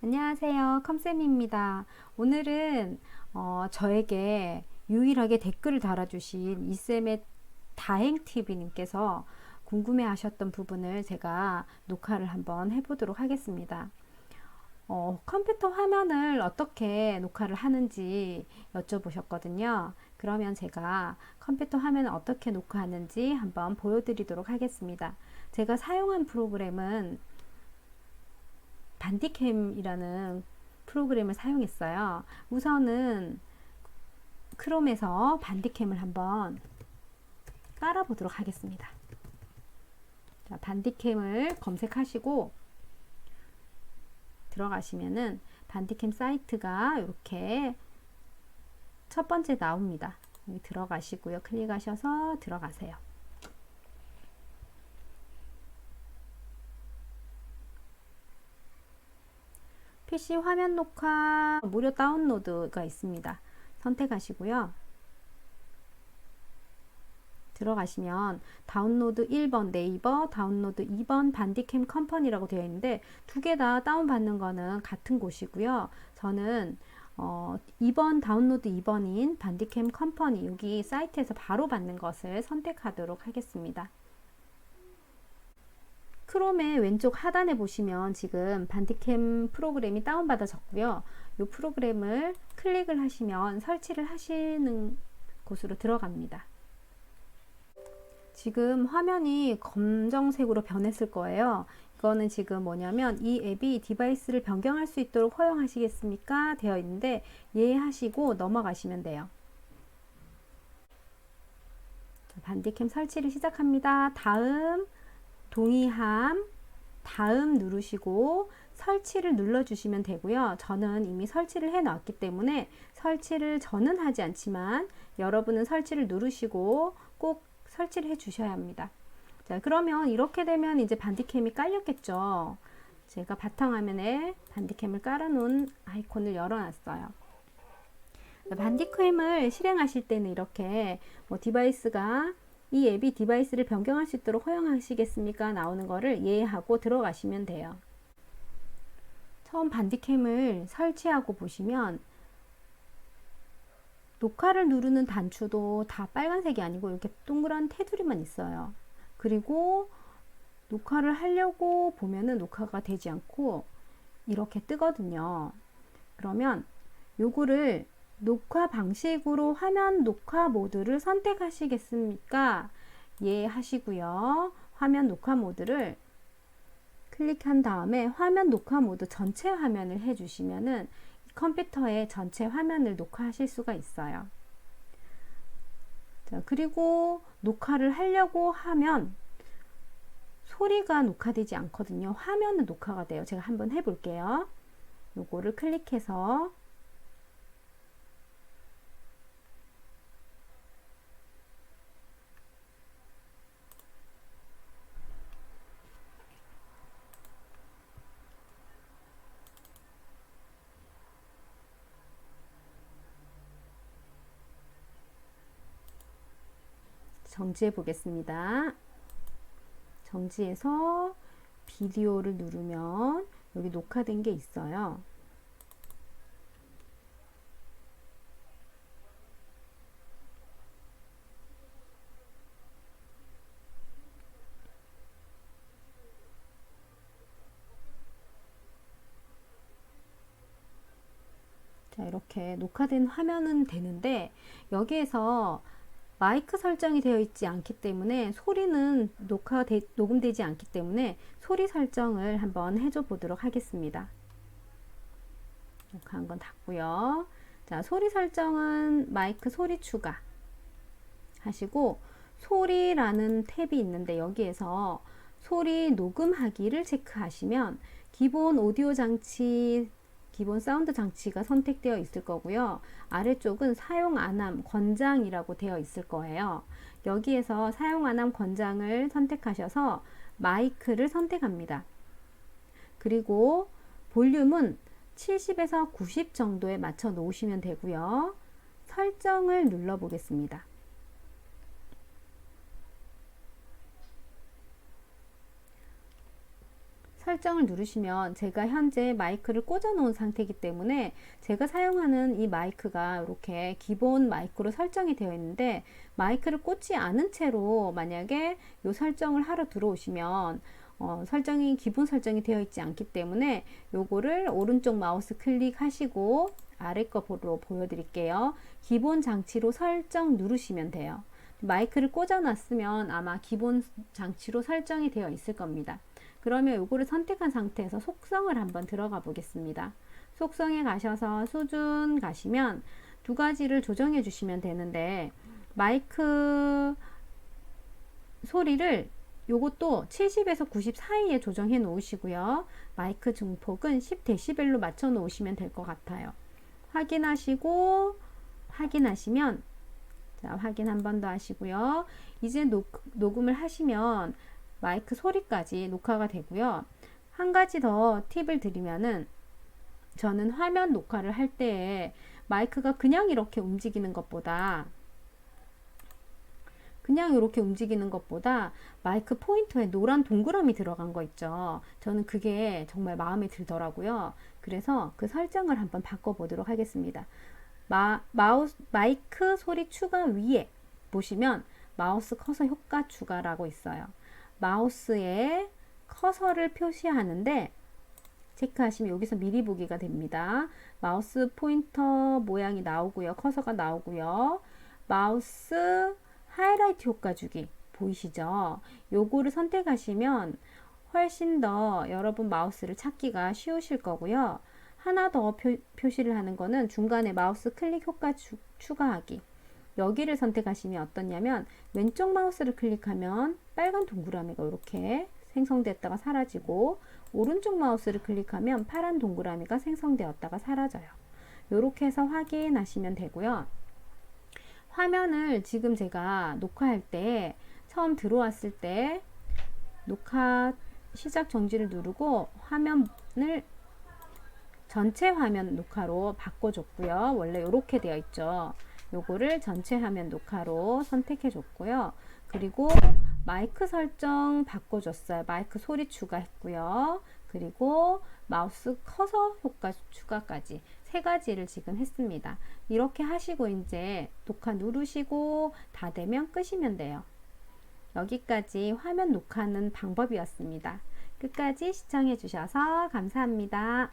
안녕하세요. 컴쌤입니다. 오늘은 어, 저에게 유일하게 댓글을 달아주신 이쌤의 다행TV님께서 궁금해 하셨던 부분을 제가 녹화를 한번 해보도록 하겠습니다. 어, 컴퓨터 화면을 어떻게 녹화를 하는지 여쭤보셨거든요. 그러면 제가 컴퓨터 화면을 어떻게 녹화하는지 한번 보여드리도록 하겠습니다. 제가 사용한 프로그램은 반디캠이라는 프로그램을 사용했어요. 우선은 크롬에서 반디캠을 한번 깔아 보도록 하겠습니다. 자, 반디캠을 검색하시고 들어가시면은 반디캠 사이트가 이렇게 첫 번째 나옵니다. 여기 들어가시고요. 클릭하셔서 들어가세요. PC 화면 녹화 무료 다운로드가 있습니다. 선택하시고요. 들어가시면 다운로드 1번 네이버, 다운로드 2번 반디캠 컴퍼니라고 되어 있는데 두 개 다 다운받는 거는 같은 곳이고요. 저는 어, 2번 다운로드 2번인 반디캠 컴퍼니 여기 사이트에서 바로 받는 것을 선택하도록 하겠습니다. 크롬의 왼쪽 하단에 보시면 지금 반디캠 프로그램이 다운받아졌고요. 이 프로그램을 클릭을 하시면 설치를 하시는 곳으로 들어갑니다. 지금 화면이 검정색으로 변했을 거예요. 이거는 지금 뭐냐면 이 앱이 디바이스를 변경할 수 있도록 허용하시겠습니까? 되어 있는데 예 하시고 넘어가시면 돼요. 반디캠 설치를 시작합니다. 다음 동의함 다음 누르시고 설치를 눌러주시면 되고요. 저는 이미 설치를 해 놨기 때문에 설치를 저는 하지 않지만 여러분은 설치를 누르시고 꼭 설치를 해 주셔야 합니다. 자, 그러면 이렇게 되면 이제 반디캠이 깔렸겠죠. 제가 바탕화면에 반디캠을 깔아놓은 아이콘을 열어놨어요. 반디캠을 실행하실 때는 이렇게 뭐 디바이스가 이 앱이 디바이스를 변경할 수 있도록 허용하시겠습니까? 나오는 거를 예하고 들어가시면 돼요. 처음 반디캠을 설치하고 보시면 녹화를 누르는 단추도 다 빨간색이 아니고 이렇게 동그란 테두리만 있어요. 그리고 녹화를 하려고 보면은 녹화가 되지 않고 이렇게 뜨거든요. 그러면 요거를 녹화 방식으로 화면 녹화 모드를 선택하시겠습니까? 예 하시고요. 화면 녹화 모드를 클릭한 다음에 화면 녹화 모드 전체 화면을 해주시면은 컴퓨터의 전체 화면을 녹화하실 수가 있어요. 자, 그리고 녹화를 하려고 하면 소리가 녹화되지 않거든요. 화면은 녹화가 돼요. 제가 한번 해볼게요. 요거를 클릭해서 정지해 보겠습니다. 정지해서 비디오를 누르면 여기 녹화된 게 있어요. 자, 이렇게 녹화된 화면은 되는데 여기에서 마이크 설정이 되어 있지 않기 때문에 소리는 녹화 녹음되지 않기 때문에 소리 설정을 한번 해줘 보도록 하겠습니다. 녹화한 건 닫고요. 자, 소리 설정은 마이크 소리 추가 하시고 소리라는 탭이 있는데 여기에서 소리 녹음하기를 체크하시면 기본 오디오 장치 기본 사운드 장치가 선택되어 있을 거고요. 아래쪽은 사용 안함 권장이라고 되어 있을 거예요. 여기에서 사용 안함 권장을 선택하셔서 마이크를 선택합니다. 그리고 볼륨은 70에서 90 정도에 맞춰 놓으시면 되고요. 설정을 눌러 보겠습니다. 설정을 누르시면 제가 현재 마이크를 꽂아 놓은 상태이기 때문에 제가 사용하는 이 마이크가 이렇게 기본 마이크로 설정이 되어 있는데 마이크를 꽂지 않은 채로 만약에 이 설정을 하러 들어오시면 어, 설정이 기본 설정이 되어 있지 않기 때문에 요거를 오른쪽 마우스 클릭하시고 아래 거로 보여드릴게요. 기본 장치로 설정 누르시면 돼요. 마이크를 꽂아 놨으면 아마 기본 장치로 설정이 되어 있을 겁니다. 그러면 요거를 선택한 상태에서 속성을 한번 들어가 보겠습니다. 속성에 가셔서 수준 가시면 두 가지를 조정해 주시면 되는데 마이크 소리를 요것도 70에서 90 사이에 조정해 놓으시고요. 마이크 증폭은 10dB로 맞춰 놓으시면 될 것 같아요. 확인하시고 확인하시면 자, 확인 한 번 더 하시고요. 이제 녹, 녹음을 하시면 마이크 소리까지 녹화가 되고요. 한 가지 더 팁을 드리면은 저는 화면 녹화를 할 때에 마이크가 그냥 이렇게 움직이는 것보다 그냥 이렇게 움직이는 것보다 마이크 포인터에 노란 동그라미 들어간 거 있죠. 저는 그게 정말 마음에 들더라고요. 그래서 그 설정을 한번 바꿔보도록 하겠습니다. 마, 마우스, 마이크 소리 추가 위에 보시면 마우스 커서 효과 추가라고 있어요. 마우스에 커서를 표시하는데 체크하시면 여기서 미리 보기가 됩니다. 마우스 포인터 모양이 나오고요. 커서가 나오고요. 마우스 하이라이트 효과 주기 보이시죠? 요거를 선택하시면 훨씬 더 여러분 마우스를 찾기가 쉬우실 거고요. 하나 더 표, 시를 하는 거는 중간에 마우스 클릭 효과 추, 추가하기. 여기를 선택하시면 어떻냐면 왼쪽 마우스를 클릭하면 빨간 동그라미가 이렇게 생성됐다가 사라지고 오른쪽 마우스를 클릭하면 파란 동그라미가 생성되었다가 사라져요. 이렇게 해서 확인하시면 되고요. 화면을 지금 제가 녹화할 때 처음 들어왔을 때 녹화 시작 정지를 누르고 화면을 전체 화면 녹화로 바꿔줬고요. 원래 이렇게 되어 있죠. 요거를 전체 화면 녹화로 선택해 줬고요. 그리고 마이크 설정 바꿔줬어요. 마이크 소리 추가했고요. 그리고 마우스 커서 효과 추가까지 세 가지를 지금 했습니다. 이렇게 하시고 이제 녹화 누르시고 다 되면 끄시면 돼요. 여기까지 화면 녹화하는 방법이었습니다. 끝까지 시청해 주셔서 감사합니다.